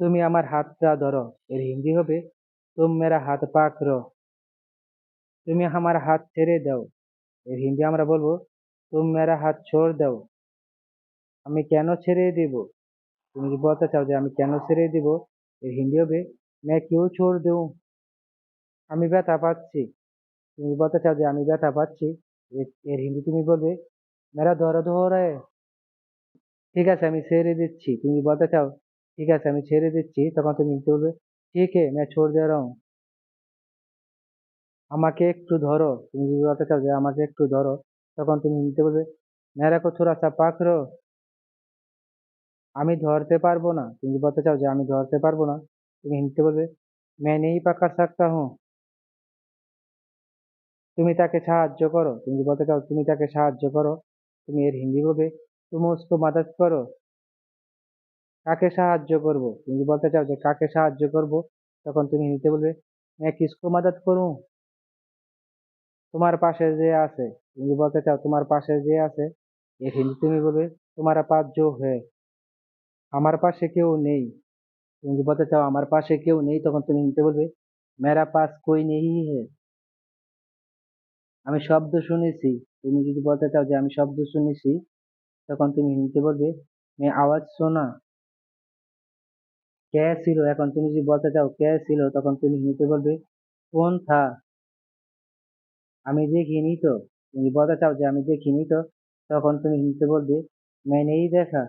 তুমি আমার হাতটা ধরো। এর হিন্দি হবে, তুম মেরা হাত পাকড়ো তুমি আমার হাত ছেড়ে দাও। এর হিন্দি আমরা বলব, তুম মেরা হাত ছোড় দাও। আমি কেন ছেড়ে দেব? তুমি যদি বলতে চাও যে আমি কেন ছেড়ে দেব? এর হিন্দি হবে মে কেউ ছোড় দেউ আমি ব্যথা পাচ্ছি। তুমি বলতে চাও যে আমি ব্যথা পাচ্ছি? এর হিন্দি তুমি বলবে, মেরা ধরো ধরে ঠিক আছে, আমি ছেড়ে দিচ্ছি। তুমি বলতে চাও? ঠিক আছে আমি ছেড়ে দিচ্ছি তখন তুমি হিন্দি বলবে ঠিক है मैं छोड़ दे रहा हूँ আমাকে একটু ধরো তুমি যদি বলতে চাও যে আমাকে একটু ধরো তখন তুমি হিন্দিতে বলবে মেরা কো থোড়া সা পাকড়ো আমি ধরতে পারবো না তুমি যদি বলতে চাও যে আমি ধরতে পারবো না তুমি হিন্দিতে বলবে मैं नहीं पकड़ सकता हूँ তুমি তাকে সাহায্য করো তুমি যদি বলতে চাও তুমি তাকে সাহায্য করো তুমি এর হিন্দি বলবে তুমি উসকো মাদাদ করো কাকে সাহায্য করব তুমি যদি বলতে চাও যে কাকে সাহায্য করব তখন তুমি হিন্দিতে বলবে मैं किसको मदद करूं তোমার পাশে যে আছে তুমি যদি বলতে চাও তোমার পাশে যে আছে এর হিন্দি তুমি বলবে তোমারা পাঁচ জো হে আমার পাশে কেউ নেই তুমি যদি বলতে চাও আমার পাশে কেউ নেই তখন তুমি হিন্দিতে বলবে মেরা পাস কোই নেই হে আমি শব্দ শুনেছি তুমি যদি বলতে চাও যে আমি শব্দ শুনেছি তখন তুমি হিন্দিতে বলবে मैं আওয়াজ শোনা কে ছিল এখন তুমি যদি বলতে চাও কে ছিল তখন তুমি হিন্দিতে বলবে কোন থা আমি দেখিনি তো তুমি বলতে চাও যে আমি দেখিনি তো তখন তুমি হিন্দিতে বলবে मैं नहीं দেখা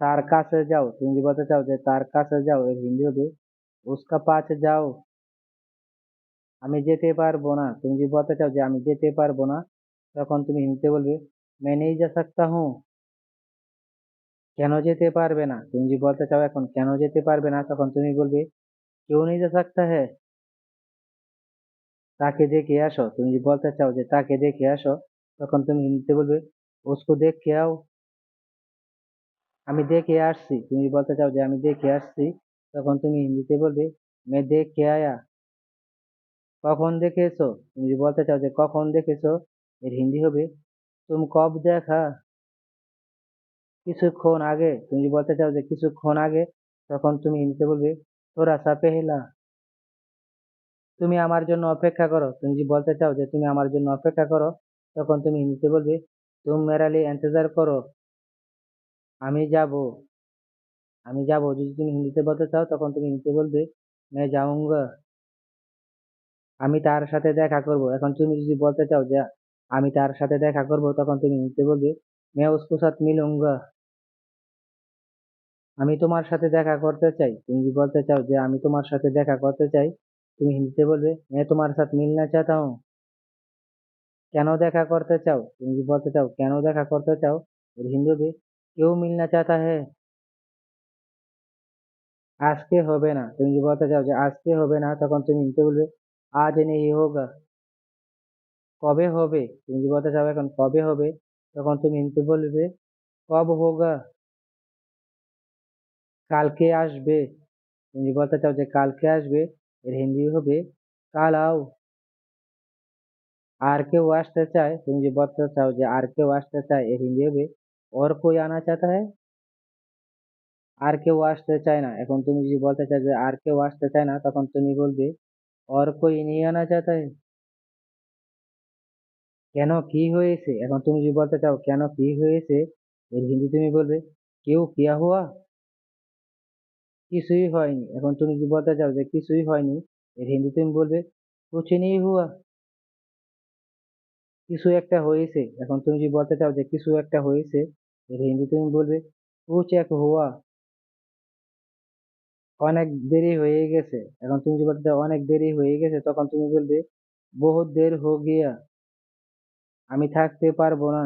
তার কাছে যাও তুমি যদি বলতে চাও যে তার কাছে যাও এর হিন্দি হবে উসকা পাস যাও আমি যেতে পারবো না তুমি যদি বলতে চাও যে আমি যেতে পারবো না তখন তুমি হিন্দিতে বলবে मैं नहीं जा सकता हूँ কেন যেতে পারবে না? তুমি যদি বলতে চাও এখন কেন যেতে পারবে না, তখন তুমি বলবে, কেউ নিজে থাকতে হ্যাঁ। তাকে দেখে আসো। তুমি যদি বলতে চাও যে তাকে দেখে আসো, তখন তুমি হিন্দিতে বলবে, ওসকো দেখে আও। আমি দেখে আসছি। তুমি বলতে চাও যে আমি দেখে আসছি, তখন তুমি হিন্দিতে বলবে, মে দেখে আয়া। কখন দেখেছ? তুমি যদি বলতে চাও যে কখন দেখেছ, এর হিন্দি হবে, তুম কব দেখা? কিছুক্ষণ আগে, তুমি বলতে চাও যে কিছুক্ষণ আগে, তখন তুমি হিন্দিতে বলবে, তোরা সা পেহলা তুমি আমার জন্য অপেক্ষা করো। তুমি যদি বলতে চাও যে তুমি আমার জন্য অপেক্ষা করো, তখন তুমি হিন্দিতে বলবে, তুমি মেরালি এন্তজার করো। আমি যাব। আমি যাব। যদি তুমি হিন্দিতে বলতে চাও, তখন তুমি হিন্দিতে বলবে, মে যাউঙ্গা আমি তার সাথে দেখা করব। এখন তুমি যদি বলতে চাও যে আমি তার সাথে দেখা করব, তখন তুমি হিন্দিতে বলবে मैं उसके साथ मिलूंगा আমি তোমার সাথে দেখা করতে চাই তুমি যদি বলতে চাও যে আমি তোমার সাথে দেখা করতে চাই তুমি হিন্দিতে বলবে मैं तुम्हारे साथ मिलना चाहता हूँ কেন দেখা করতে চাও তুমি যদি বলতে চাও কেন দেখা করতে চাও এর হিন্দি হবে কেউ মিলনা চাহতা হে আজকে হবে না তুমি যদি বলতে চাও যে আজকে হবে না তখন তুমি হিন্দিতে বলবে আজ নেই হোগা কবে হবে তুমি যদি বলতে চাও এখন কবে হবে তখন তুমি হিন্দিতে বলবে কব হোগা কালকে আসবে তুমি যদি বলতে চাও যে কালকে আসবে এর হিন্দি হবে কাল আও আর কেউ আসতে চায় তুমি যদি বলতে চাও যে আর কেউ আসতে চায় এর হিন্দি হবে और कोई आना चाहता है আর কেউ আসতে চায় না এখন তুমি যদি বলতে চাও যে আর কেউ আসতে চায় না তখন তুমি বলবে और कोई नहीं आना चाहता है কেন কি হয়েছে? এখন তুমি যদি বলতে চাও কেন কি হয়েছে, এর হিন্দি তুমি বলবে, কেউ কিয়া হুয়া? কিছুই হয়নি। এখন তুমি যদি বলতে চাও যে কিছুই হয়নি, এর হিন্দি তুমি বলবে, কুছ নেই হুয়া? কিছু একটা হয়েছে। এখন তুমি যদি বলতে চাও যে কিছু একটা হয়েছে, এর হিন্দি তুমি বলবে, কুছ এক হুয়া? অনেক দেরি হয়ে গেছে। এখন তুমি যদি বলতে চাও অনেক দেরি হয়ে গেছে, তখন তুমি বলবে, বহুত দের হো গিয়া। আমি থাকতে পারবো না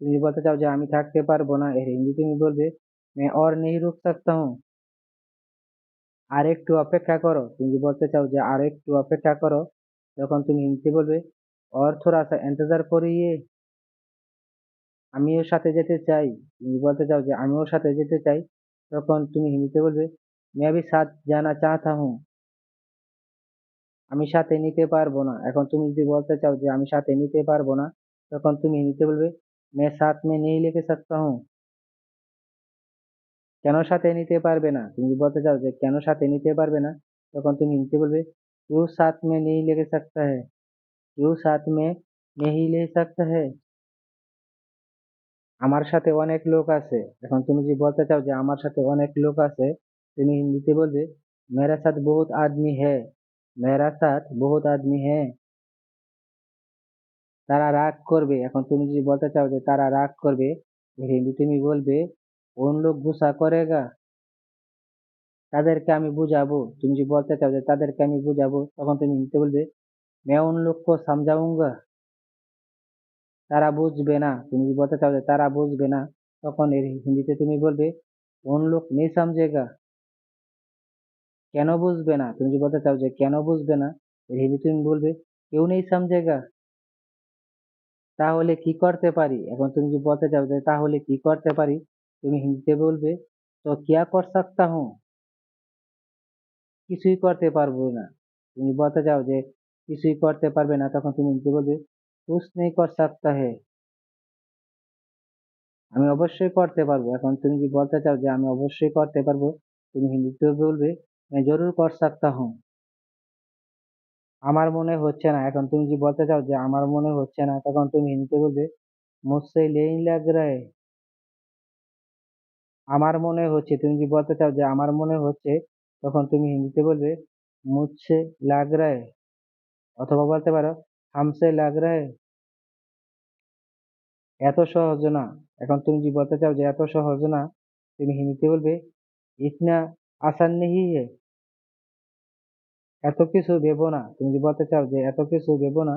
তুমি যদি বলতে চাও যে আমি থাকতে পারবো না এর হিন্দি তুমি বলবে मैं और नहीं रुक सकता हूँ আর একটু অপেক্ষা করো তুমি যদি বলতে চাও যে আর একটু অপেক্ষা করো তখন তুমি হিন্দিতে বলবে और थोड़ा सा इंतजार करिए আমিও সাথে যেতে চাই তুমি যদি বলতে চাও যে আমিও সাথে যেতে চাই তখন তুমি হিন্দিতে বলবে मैं भी साथ जाना चाहता हूँ আমি সাথে নিতে পারবো না এখন তুমি যদি বলতে চাও যে আমি সাথে নিতে পারবো না তখন তুমি হিন্দিতে বলবে मैं साथ में नहीं लेके सकता हूँ কেন সাথে নিতে পারবে না তুমি যদি বলতে চাও যে কেন সাথে নিতে পারবে না তখন তুমি হিন্দিতে বলবে क्यों साथ में नहीं ले सकता है क्यों साथ में नहीं ले सकता है আমার সাথে অনেক লোক আছে এখন তুমি যদি বলতে চাও যে আমার সাথে অনেক লোক আছে তুমি হিন্দিতে বলবে मेरा साथ बहुत आदमी है मेरा साथ बहुत आदमी है তারা রাগ করবে এখন তুমি যদি বলতে চাও যে তারা রাগ করবে হিন্দি তুমি বলবে उन लोग गुस्सा करेगा তাদেরকে আমি বুঝাবো তুমি যদি বলতে চাও যে তাদেরকে আমি বুঝাবো তখন তুমি হিন্দিতে বলবে मैं उन लोग को समझाऊंगा তারা বুঝবে না তুমি যদি বলতে চাও যে তারা বুঝবে না তখন এর হিন্দিতে তুমি বলবে उन लोग नहीं समझेगा কেন বুঝবে না তুমি যদি বলতে চাও যে কেন বুঝবে না এর হিন্দি তুমি বলবে কেউ নেই समझेगा তাহলে কি করতে পারি এখন তুমি যদি বলতে চাও যে তাহলে কি করতে পারি তুমি হিন্দিতে বলবে তো क्या कर सकता हूँ কিছুই করতে পারবো না তুমি বলতে চাও যে কিছুই করতে পারবে না তখন তুমি হিন্দিতে বলবে कुछ नहीं कर सकता है আমি অবশ্যই করতে পারবো এখন তুমি যদি বলতে চাও যে আমি অবশ্যই করতে পারবো তুমি হিন্দিতে বলবে मैं ज़रूर कर सकता हूँ। আমার মনে হচ্ছে না। এখন তুমি যদি বলতে চাও যে আমার মনে হচ্ছে না? তখন তুমি হিন্দিতে বলবে, "मुझसे नहीं लग রায় আমার মনে হচ্ছে তুমি যদি বলতে চাও যে আমার মনে হচ্ছে তখন তুমি হিন্দিতে বলবে, মুছে লাগ রায় অথবা বলতে পারো, হামসে লাগ রায় এত সহজ না। এখন তুমি যদি বলতে চাও যে এত সহজ না? তুমি হিন্দিতে বলবে, ইতনা আসার নেহি এত কিছু দেবো না। তুমি যদি বলতে চাও যে এত কিছু দেবো না,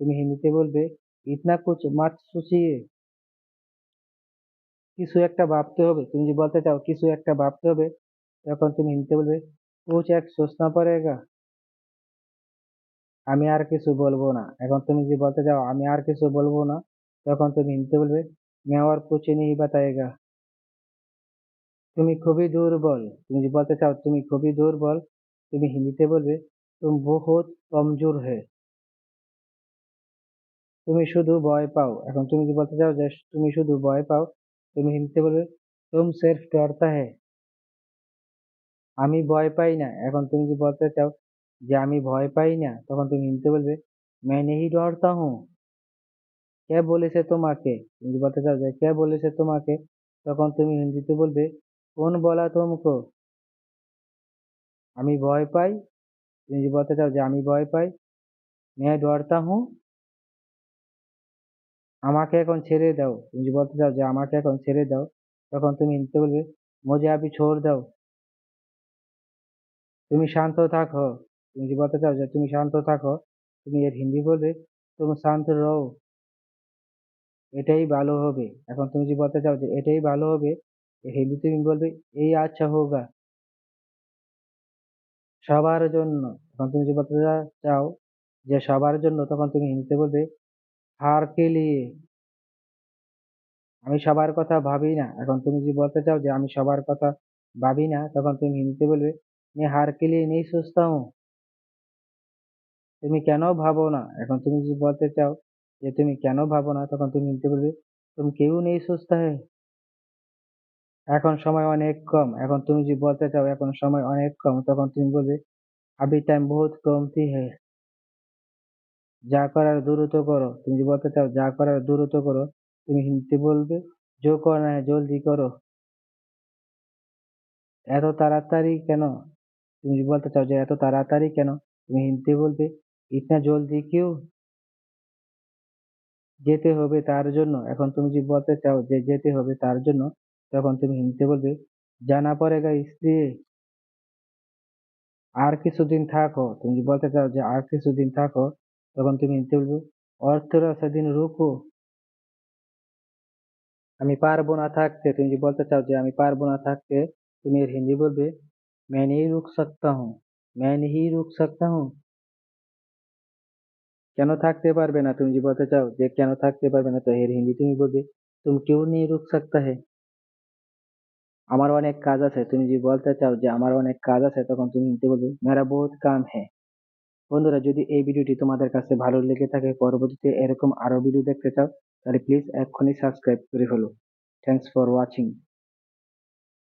তুমি হিন্দিতে বলবে ইতনা কুচ, মাছ সুচিয়ে কিছু একটা ভাবতে হবে। তুমি যদি বলতে চাও কিছু একটা ভাবতে হবে, তখন তুমি হিন্দিতে বলবে, কুচ এক সোচনা পড়েগা। আমি আর কিছু বলব না। এখন তুমি যদি বলতে চাও, আমি আর কিছু বলব না, তখন তুমি হিন্দিতে বলবে মে আর কুচ বাতায় গা তুমি খুবই দুর্বল। তুমি যদি বলতে চাও, তুমি খুবই দুর্বল তুমি হিন্দিতে বলবে, তুমি বহুত কমজোর হে। তুমি শুধু ভয় পাও। এখন তুমি যদি বলতে চাও যে, তুমি শুধু ভয় পাও তুমি হিন্দিতে বলবে, তুম সেলফ ডরতা হে। আমি ভয় পাই না। এখন তুমি যদি বলতে চাও যে, আমি ভয় পাই না তখন তুমি হিন্দিতে বলবে, মে নেহি ডরতা হুঁ। কে বলেছে তোমাকে? তুমি বলতে চাও যে, কে বলেছে তোমাকে? তখন তুমি হিন্দিতে বলবে কোন বলা তুমকো আমি ভয় পাই তুমি যদি বলতে চাও যে আমি ভয় পাই मैं डरता हूँ আমাকে এখন ছেড়ে দাও তুমি যদি বলতে চাও যে আমাকে এখন ছেড়ে দাও তখন তুমি হিন্দিতে বলবে मुझे अभी छोड़ দাও তুমি শান্ত থাকো তুমি যদি বলতে চাও যে তুমি শান্ত থাকো তুমি এর হিন্দি বলবে तुम शांत रहो এটাই ভালো হবে এখন তুমি যদি বলতে চাও যে এটাই ভালো হবে হিন্দিতে তুমি বলবে এই আচ্ছা হোগা সবার জন্য তখন তুমি যদি বলতে চাও যে সবার জন্য তখন তুমি হিন্দিতে বলবে হার কে লিয়ে আমি সবার কথা ভাবি না। এখন তুমি যদি বলতে চাও যে আমি সবার কথা ভাবি না, তখন তুমি হিন্দিতে বলবে, আমি হার কে লিয়ে নেই সোচতা হুঁ। তুমি কেন ভাবো না? এখন তুমি যদি বলতে চাও যে তুমি কেন ভাবো না, তখন তুমি হিন্দিতে বলবে তুমি কেউ নেই সোচতা হ্যাঁ এখন সময় অনেক কম এখন তুমি যদি বলতে চাও এখন সময় অনেক কম তখন তুমি বলবে अभी टाइम बहुत कमती है যা করার দ্রুত করো তুমি যদি বলতে চাও যা করার দ্রুত করো তুমি হিন্দিতে বলবে जो करना है जल्दी करो এত তাড়াতাড়ি কেন তুমি যদি বলতে চাও যে এত তাড়াতাড়ি কেন তুমি হিন্দিতে বলবে ইতনা জলদি কিউ যেতে হবে তার জন্য এখন তুমি যদি বলতে চাও যে যেতে হবে তার জন্য তখন তুমি হিন্দিতে বলবে জানা পড়েগা इसलिए আর কিছুদিন থাকো তুমি যদি বলতে চাও যে আর কিছুদিন থাকো তখন তুমি হিন্দিতে বলবে और थोड़ा सा दिन रुको আমি পারবো না থাকতে তুমি যদি বলতে চাও যে আমি পারবো না থাকতে তুমি এর হিন্দি বলবে मैं नहीं रुक सकता हूँ मैं नहीं रुक सकता हूँ কেন থাকতে পারবে না তুমি যদি বলতে চাও যে কেন থাকতে পারবে না তো এর হিন্দি তুমি বলবে तुम क्यों नहीं रुक सकता है আমার অনেক কাজ আছে, তুমি যদি বলতে চাও যে আমার অনেক কাজ আছে, তখন তুমি নিতে বলবে মেরা বহুত কাম হ্যায়। বন্ধুরা, যদি এই ভিডিওটি তোমাদের কাছে ভালো লেগে থাকে, পরবর্তীতে এরকম আরও ভিডিও দেখতে চাও, তাহলে প্লিজ এক্ষুনি সাবস্ক্রাইব করে ফেলো। Thanks for watching